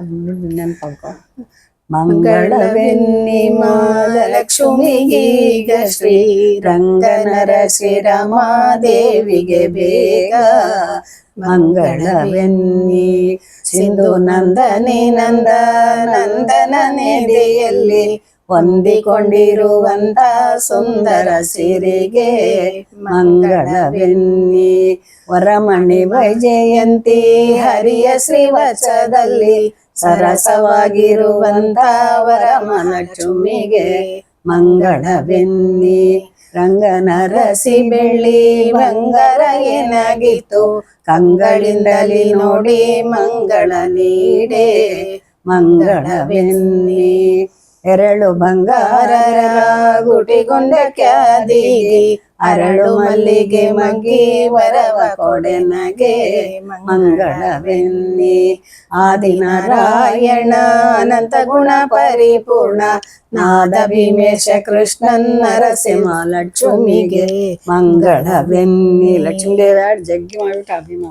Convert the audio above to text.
ನೆನಪಾಗ ಮಂಗಳವೆನ್ನಿ ಮಾಲಕ್ಷ್ಮಿಗೀಗ ಶ್ರೀರಂಗನರ ಶ್ರೀರಮಾದೇವಿಗೆ ಬೇಗ. ಮಂಗಳವೆನ್ನಿ ಸಿಂಧು ನಂದನಿ ನಂದ ನಂದನ ನೆಲೆಯಲ್ಲಿ ಹೊಂದಿಕೊಂಡಿರುವಂತ ಸುಂದರ ಸಿರಿಗೆ. ಮಂಗಳವೆನ್ನಿ ವರಮಣಿ ವೈಜಯಂತಿ ಹರಿಯ ಶ್ರೀವಚದಲ್ಲಿ ಸರಸವಾಗಿರುವಂತ ಮಂಗಳ ಮಂಗಳವೆನ್ನಿ. ರಂಗನರಸಿ ಬೆಳ್ಳಿ ಬಂಗಾರ ಏನಾಗಿತ್ತು? ಕಂಗಳಿಂದಲಿ ನೋಡಿ ಮಂಗಳ ನೀಡೆ ಮಂಗಳವೆನ್ನಿ. ಎರಡು ಬಂಗಾರರ ಗುಟಿಗೊಂಡ ಕ್ಯಾದಿಗೆ ಅರಳು ಮಲ್ಲಿಗೆ ಮಗ್ಗಿ ವರವ ಕೊಡೆನಗೆ ಮಂಗಳವೆನ್ನಿ ಆದಿನಾರಾಯಣ ಅನಂತ ಗುಣ ಪರಿಪೂರ್ಣ ನಾದ ಭೀಮೇಶ ಕೃಷ್ಣನ್ ನರಸಿಂಹ ಲಕ್ಷ್ಮಿಗೆ ಮಂಗಳವೆನ್ನಿ ಲಕ್ಷ್ಮೀ ದೇವ ಜಗ್ಗಿ ಮಾಡ್ಬಿಟ್ಟು ಅಭಿಮ